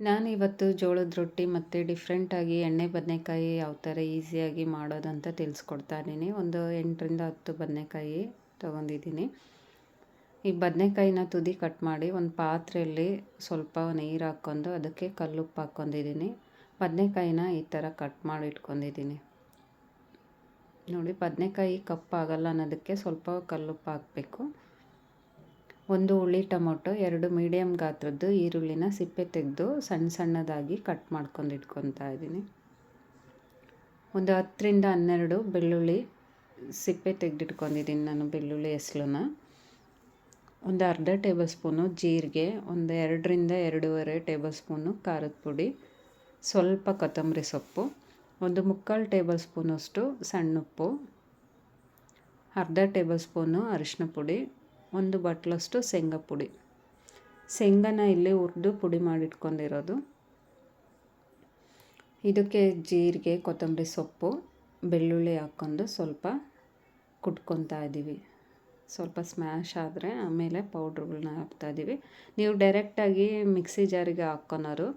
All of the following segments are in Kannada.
ನಾನಿವತ್ತು ಜೋಳದ ರೊಟ್ಟಿ ಮತ್ತು ಡಿಫ್ರೆಂಟಾಗಿ ಎಣ್ಣೆ ಬದನೆಕಾಯಿ ಯಾವ ಥರ ಈಸಿಯಾಗಿ ಮಾಡೋದಂತ ತಿಳಿಸ್ಕೊಡ್ತಾ ಇದ್ದೀನಿ. ಒಂದು ಎಂಟರಿಂದ ಹತ್ತು ಬದನೆಕಾಯಿ ತೊಗೊಂಡಿದ್ದೀನಿ. ಈ ಬದನೆಕಾಯಿನ ತುದಿ ಕಟ್ ಮಾಡಿ ಒಂದು ಪಾತ್ರೆಯಲ್ಲಿ ಸ್ವಲ್ಪ ನೀರು ಹಾಕ್ಕೊಂಡು ಅದಕ್ಕೆ ಕಲ್ಲುಪ್ಪು ಹಾಕ್ಕೊಂಡಿದ್ದೀನಿ. ಬದನೆಕಾಯಿನ ಈ ಥರ ಕಟ್ ಮಾಡಿ ಇಟ್ಕೊಂಡಿದ್ದೀನಿ. ನೋಡಿ, ಬದನೆಕಾಯಿ ಕಪ್ಪಾಗಲ್ಲ ಅನ್ನೋದಕ್ಕೆ ಸ್ವಲ್ಪ ಕಲ್ಲುಪ್ಪು ಹಾಕಬೇಕು. ಒಂದು ಹುಳಿ ಟೊಮೊಟೊ, ಎರಡು ಮೀಡಿಯಮ್ ಗಾತ್ರದ್ದು ಈರುಳ್ಳಿನ ಸಿಪ್ಪೆ ತೆಗೆದು ಸಣ್ಣ ಸಣ್ಣದಾಗಿ ಕಟ್ ಮಾಡ್ಕೊಂಡು ಇಟ್ಕೊತಾ ಇದ್ದೀನಿ. ಒಂದು ಹತ್ತರಿಂದ ಹನ್ನೆರಡು ಬೆಳ್ಳುಳ್ಳಿ ಸಿಪ್ಪೆ ತೆಗೆದಿಟ್ಕೊಂಡಿದ್ದೀನಿ ನಾನು ಬೆಳ್ಳುಳ್ಳಿ ಹೆಸ್ಲನ್ನ. ಒಂದು ಅರ್ಧ ಟೇಬಲ್ ಸ್ಪೂನು ಜೀರಿಗೆ, ಒಂದು ಎರಡರಿಂದ ಎರಡೂವರೆ ಟೇಬಲ್ ಸ್ಪೂನು ಖಾರದ ಪುಡಿ, ಸ್ವಲ್ಪ ಕೊತ್ತಂಬರಿ ಸೊಪ್ಪು, ಒಂದು ಮುಕ್ಕಾಲು ಟೇಬಲ್ ಸ್ಪೂನಷ್ಟು ಸಣ್ಣುಪ್ಪು, ಅರ್ಧ ಟೇಬಲ್ ಸ್ಪೂನು ಅರಿಶಿನ ಪುಡಿ ಒಂದು ಬಟ್ಲಷ್ಟು ಶೇಂಗಾ ಪುಡಿ. ಶೇಂಗನ ಇಲ್ಲಿ ಹುರಿದು ಪುಡಿ ಮಾಡಿಟ್ಕೊಂಡಿರೋದು. ಇದಕ್ಕೆ ಜೀರಿಗೆ, ಕೊತ್ತಂಬರಿ ಸೊಪ್ಪು, ಬೆಳ್ಳುಳ್ಳಿ ಹಾಕ್ಕೊಂಡು ಸ್ವಲ್ಪ ಕುಟ್ಕೊತಾ ಇದ್ದೀವಿ ಸ್ವಲ್ಪ ಸ್ಮ್ಯಾಶ್ ಆದರೆ ಆಮೇಲೆ ಪೌಡ್ರುಗಳನ್ನ ಹಾಕ್ತಾಯಿದ್ದೀವಿ ನೀವು ಡೈರೆಕ್ಟಾಗಿ ಮಿಕ್ಸಿ ಜಾರಿಗೆ ಹಾಕ್ಕೊಳೋರು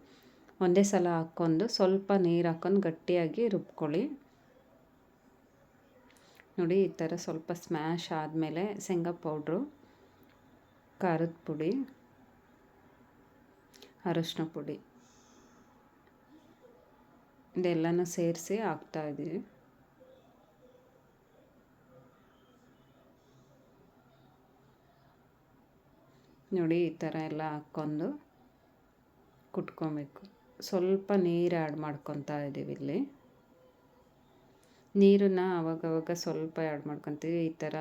ಒಂದೇ ಸಲ ಹಾಕ್ಕೊಂಡು ಸ್ವಲ್ಪ ನೀರು ಹಾಕ್ಕೊಂಡು ಗಟ್ಟಿಯಾಗಿ ರುಬ್ಕೊಳ್ಳಿ. ನೋಡಿ, ಈ ಥರ ಸ್ವಲ್ಪ ಸ್ಮ್ಯಾಶ್ ಆದಮೇಲೆ ಶೇಂಗಾ ಪೌಡ್ರು ಖಾರದ ಪುಡಿ, ಅರಶಿನ ಪುಡಿ. ಇದೆಲ್ಲನೂ ಸೇರಿಸಿ ಹಾಕ್ತಾಯಿದ್ದೀವಿ ನೋಡಿ, ಈ ಥರ ಎಲ್ಲ ಹಾಕ್ಕೊಂಡು ಕುಟ್ಕೊಬೇಕು. ಸ್ವಲ್ಪ ನೀರು ಆ್ಯಡ್ ಮಾಡ್ಕೊತಾ ಇದ್ದೀವಿ ಇಲ್ಲಿ. ನೀರನ್ನು ಅವಾಗವಾಗ ಸ್ವಲ್ಪ ಆ್ಯಡ್ ಮಾಡ್ಕೊತೀವಿ. ಈ ಥರ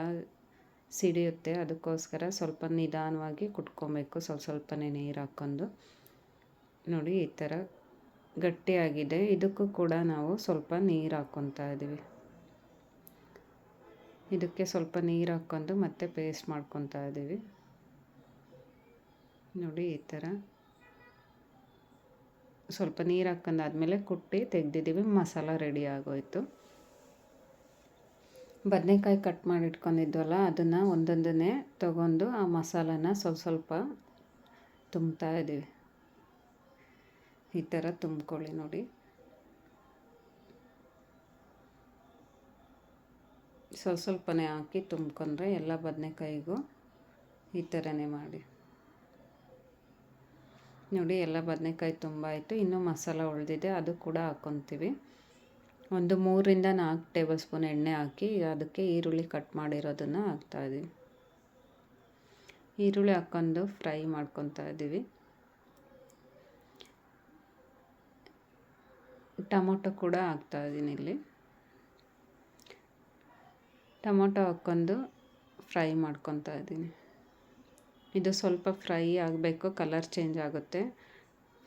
ಸಿಡಿಯುತ್ತೆ. ಅದಕ್ಕೋಸ್ಕರ ಸ್ವಲ್ಪ ನಿಧಾನವಾಗಿ ಕುಟ್ಕೊಬೇಕು. ಸ್ವಲ್ಪ ಸ್ವಲ್ಪನೇ ನೀರು ಹಾಕ್ಕೊಂಡು. ನೋಡಿ, ಈ ಥರ ಗಟ್ಟಿಯಾಗಿದೆ. ಇದಕ್ಕೂ ಕೂಡ ನಾವು ಸ್ವಲ್ಪ ನೀರು ಹಾಕ್ಕೊತಾ ಇದ್ದೀವಿ ಇದಕ್ಕೆ ಸ್ವಲ್ಪ ನೀರು ಹಾಕ್ಕೊಂಡು ಮತ್ತೆ ಪೇಸ್ಟ್ ಮಾಡ್ಕೊತಾ ಇದ್ದೀವಿ ನೋಡಿ, ಈ ಥರ ಸ್ವಲ್ಪ ನೀರು ಹಾಕ್ಕೊಂಡಾದ್ಮೇಲೆ ಕುಟ್ಟಿ ತೆಗೆದಿದ್ದೀವಿ. ಮಸಾಲ ರೆಡಿ ಆಗೋಯ್ತು. ಬದನೆಕಾಯಿ ಕಟ್ ಮಾಡಿ ಇಟ್ಕೊಂಡಿದ್ವಲ್ಲ ಅದನ್ನು ಒಂದೊಂದನ್ನೇ ತಗೊಂಡು ಆ ಮಸಾಲನ ಸ್ವಲ್ಪ ಸ್ವಲ್ಪ ತುಂಬ್ತಾ ಇದ್ದೀವಿ. ಈ ಥರ ತುಂಬ್ಕೊಳ್ಳಿ ನೋಡಿ. ಸ್ವಲ್ಪ ಸ್ವಲ್ಪನೇ ಹಾಕಿ ತುಂಬ್ಕೊಂಡ್ರೆ ಎಲ್ಲ ಬದನೆಕಾಯಿಗೂ ಈ ಥರನೇ ಮಾಡಿ. ನೋಡಿ, ಎಲ್ಲ ಬದನೆಕಾಯಿ ತುಂಬ ಆಯಿತು ಇನ್ನೂ ಮಸಾಲ ಉಳಿದಿದೆ, ಅದು ಕೂಡ ಹಾಕ್ಕೊತೀವಿ ಒಂದು ಮೂರರಿಂದ ನಾಲ್ಕು ಟೇಬಲ್ ಸ್ಪೂನ್ ಎಣ್ಣೆ ಹಾಕಿ ಅದಕ್ಕೆ ಈರುಳ್ಳಿ ಕಟ್ ಮಾಡಿರೋದನ್ನು ಹಾಕ್ತಾಯಿದ್ದೀವಿ ಈರುಳ್ಳಿ ಹಾಕ್ಕೊಂಡು ಫ್ರೈ ಮಾಡ್ಕೊತಾ ಇದ್ದೀವಿ. ಟೊಮೊಟೊ ಕೂಡ ಹಾಕ್ತಾಯಿದ್ದೀನಿ ಇಲ್ಲಿ. ಟೊಮೊಟೊ ಹಾಕ್ಕೊಂಡು ಫ್ರೈ ಮಾಡ್ಕೊತಾ ಇದ್ದೀನಿ. ಇದು ಸ್ವಲ್ಪ ಫ್ರೈ ಆಗಬೇಕು, ಕಲರ್ ಚೇಂಜ್ ಆಗುತ್ತೆ.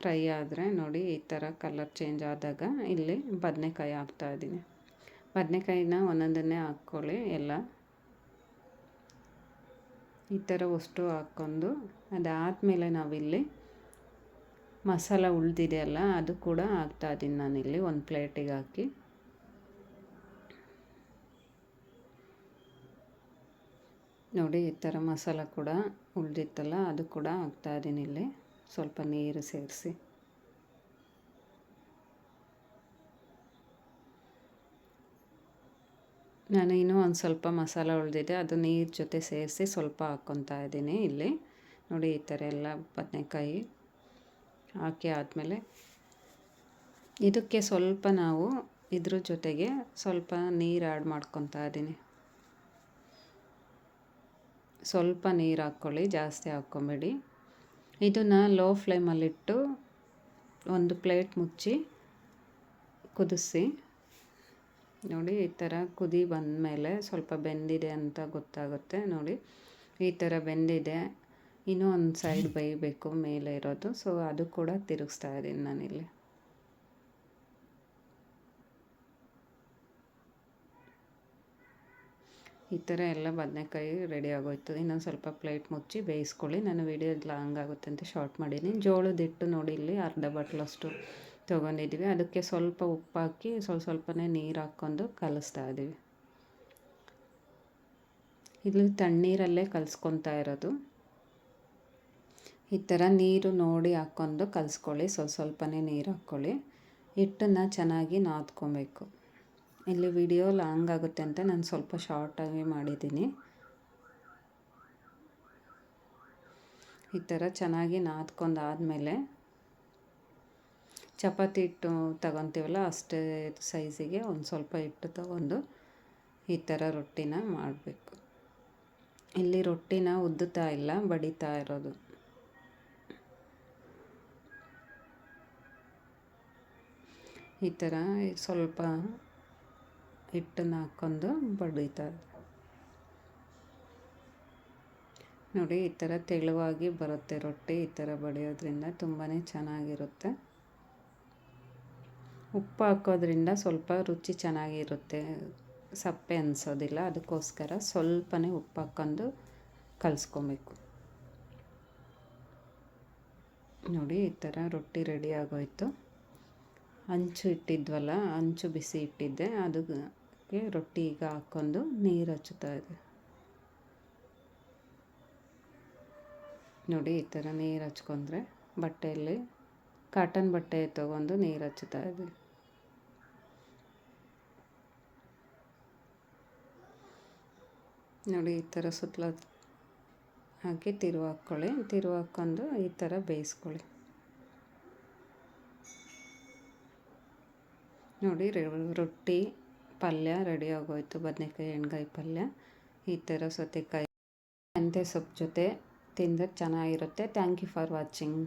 ಫ್ರೈ ಆದರೆ ನೋಡಿ ಈ ಥರ ಕಲರ್ ಚೇಂಜ್ ಆದಾಗ ಇಲ್ಲಿ ಬದನೆಕಾಯಿ ಹಾಕ್ತಾಯಿದ್ದೀನಿ ಬದನೆಕಾಯಿನ ಒಂದೊಂದನ್ನೇ ಹಾಕ್ಕೊಳ್ಳಿ ಎಲ್ಲ. ಈ ಥರ ಅಷ್ಟು ಹಾಕ್ಕೊಂಡು ಅದಾದಮೇಲೆ ನಾವಿಲ್ಲಿ ಮಸಾಲ ಉಳಿದಿದೆಯಲ್ಲ ಅದು ಕೂಡ ಹಾಕ್ತಾ ಇದ್ದೀನಿ ನಾನು ನಾನಿಲ್ಲಿ ಒಂದು ಪ್ಲೇಟಿಗೆ ಹಾಕಿ. ನೋಡಿ ಈ ಥರ ಮಸಾಲ ಕೂಡ ಉಳಿದಿತ್ತಲ್ಲ, ಅದು ಕೂಡ ಹಾಕ್ತಾ ಇದ್ದೀನಿ ಇಲ್ಲಿ. ಸ್ವಲ್ಪ ನೀರು ಸೇರಿಸಿ. ನಾನು ಇನ್ನೂ ಒಂದು ಸ್ವಲ್ಪ ಮಸಾಲ ಉಳಿದಿದೆ, ಅದು ನೀರು ಜೊತೆ ಸೇರಿಸಿ ಸ್ವಲ್ಪ ಹಾಕ್ಕೊತಾ ಇದ್ದೀನಿ ಇಲ್ಲಿ. ನೋಡಿ, ಈ ಥರ ಎಲ್ಲ ಬದನೆಕಾಯಿ ಹಾಕಿ ಆದಮೇಲೆ ಇದಕ್ಕೆ ಸ್ವಲ್ಪ ನಾವು ಇದ್ರ ಜೊತೆಗೆ ಸ್ವಲ್ಪ ನೀರು ಆ್ಯಡ್ ಮಾಡ್ಕೊತಾ ಇದ್ದೀನಿ. ಸ್ವಲ್ಪ ನೀರು ಹಾಕ್ಕೊಳ್ಳಿ, ಜಾಸ್ತಿ ಹಾಕ್ಕೊಂಬೇಡಿ. ಇದನ್ನು ಲೋ ಫ್ಲೇಮಲ್ಲಿಟ್ಟು ಒಂದು ಪ್ಲೇಟ್ ಮುಚ್ಚಿ ಕುದಿಸಿ. ನೋಡಿ, ಈ ಥರ ಕುದಿ ಬಂದಮೇಲೆ ಸ್ವಲ್ಪ ಬೆಂದಿದೆ ಅಂತ ಗೊತ್ತಾಗುತ್ತೆ. ನೋಡಿ, ಈ ಥರ ಬೆಂದಿದೆ. ಇನ್ನೂ ಒಂದು ಸೈಡ್ ಬೇಯಬೇಕು ಮೇಲೆ ಇರೋದು. ಸೊ ಅದು ಕೂಡ ತಿರುಗಿಸ್ತಾ ಇದ್ದೀನಿ ನಾನಿಲ್ಲಿ. ಈ ಥರ ಎಲ್ಲ ಬದನೆಕಾಯಿ ರೆಡಿ ಆಗೋಯ್ತು. ಇನ್ನೊಂದು ಸ್ವಲ್ಪ ಪ್ಲೇಟ್ ಮುಚ್ಚಿ ಬೇಯಿಸ್ಕೊಳ್ಳಿ. ನಾನು ವೀಡಿಯೋ ಲಾಂಗ್ ಆಗುತ್ತೆ ಅಂತ ಶಾರ್ಟ್ ಮಾಡೀನಿ. ಜೋಳದ ಹಿಟ್ಟು ನೋಡಿ ಇಲ್ಲಿ ಅರ್ಧ ಬಟ್ಲಷ್ಟು ತೊಗೊಂಡಿದ್ದೀವಿ ಅದಕ್ಕೆ ಸ್ವಲ್ಪ ಉಪ್ಪು ಹಾಕಿ ಸ್ವಲ್ಪ ಸ್ವಲ್ಪನೇ ನೀರು ಹಾಕ್ಕೊಂಡು ಕಲಿಸ್ತಾ ಇದ್ದೀವಿ ಇಲ್ಲಿ ತಣ್ಣೀರಲ್ಲೇ ಕಲಿಸ್ಕೊತಾ ಇರೋದು. ಈ ಥರ ನೀರು ನೋಡಿ ಹಾಕ್ಕೊಂಡು ಕಲಿಸ್ಕೊಳ್ಳಿ. ಸ್ವಲ್ಪ ಸ್ವಲ್ಪನೇ ನೀರು ಹಾಕ್ಕೊಳ್ಳಿ. ಹಿಟ್ಟನ್ನು ಚೆನ್ನಾಗಿ ನಾದ್ಕೊಬೇಕು. ಇಲ್ಲಿ ವಿಡಿಯೋ ಲಾಂಗ್ ಆಗುತ್ತೆ ಅಂತ ನಾನು ಸ್ವಲ್ಪ ಶಾರ್ಟಾಗಿ ಮಾಡಿದ್ದೀನಿ. ಈ ಥರ ಚೆನ್ನಾಗಿ ನಾದ್ಕೊಂಡಾದಮೇಲೆ ಚಪಾತಿ ಹಿಟ್ಟು ತಗೊತೀವಲ್ಲ ಅಷ್ಟೇ ಸೈಜಿಗೆ ಒಂದು ಸ್ವಲ್ಪ ಹಿಟ್ಟು ತಗೊಂಡು ಈ ಥರ ರೊಟ್ಟಿನ ಮಾಡಬೇಕು. ಇಲ್ಲಿ ರೊಟ್ಟಿನ ಉದ್ದುತ್ತಾ ಇಲ್ಲ, ಬಡಿತಾ ಇರೋದು. ಈ ಥರ ಸ್ವಲ್ಪ ಹಿಟ್ಟನ್ನು ಹಾಕ್ಕೊಂಡು ಬಡಿತಾರೆ. ನೋಡಿ, ಈ ಥರ ತೆಳುವಾಗಿ ಬರುತ್ತೆ ರೊಟ್ಟಿ, ಈ ಥರ ಬಡಿಯೋದ್ರಿಂದ ತುಂಬಾ ಚೆನ್ನಾಗಿರುತ್ತೆ. ಉಪ್ಪು ಹಾಕೋದ್ರಿಂದ ಸ್ವಲ್ಪ ರುಚಿ ಚೆನ್ನಾಗಿರುತ್ತೆ. ಸಪ್ಪೆ ಅನಿಸೋದಿಲ್ಲ, ಅದಕ್ಕೋಸ್ಕರ ಸ್ವಲ್ಪನೇ ಉಪ್ಪು ಹಾಕ್ಕೊಂಡು ಕಲಿಸ್ಕೊಬೇಕು. ನೋಡಿ, ಈ ಥರ ರೊಟ್ಟಿ ರೆಡಿ ಆಗೋಯ್ತು. ಹಂಚು ಇಟ್ಟಿದ್ವಲ್ಲ ಹಂಚು ಬಿಸಿ ಇಟ್ಟಿದ್ದೆ ಅದಕ್ಕೆ ರೊಟ್ಟಿ ಈಗ ಹಾಕ್ಕೊಂಡು ನೀರು ಹಚ್ಚುತ್ತಾ ಇದೆ. ನೋಡಿ, ಈ ಥರ ನೀರು ಹಚ್ಕೊಂಡ್ರೆ ಬಟ್ಟೆಯಲ್ಲಿ ಕಾಟನ್ ಬಟ್ಟೆ ತೊಗೊಂಡು ನೀರು ಹಚ್ಚುತ್ತಾ ಇದೆ. ನೋಡಿ, ಈ ಥರ ಸುತ್ತಲ ಹಾಕಿ ತಿರು ಹಾಕ್ಕೊಳ್ಳಿ. ತಿರು ಹಾಕ್ಕೊಂಡು ಈ ಥರ ಬೇಯಿಸ್ಕೊಳ್ಳಿ. ನೋಡಿ ರೊಟ್ಟಿ ಪಲ್ಯ ರೆಡಿ ಆಗೋಯ್ತು, ಬದನೆಕಾಯಿ, ಎಣ್ಗಾಯಿ ಪಲ್ಯ. ಈ ಥರ ಸೌತೆಕಾಯಿ, ಮೆಂತ್ಯ ಸೊಪ್ಪು ಜೊತೆ ತಿಂದರೆ ಚೆನ್ನಾಗಿರುತ್ತೆ. Thank you for watching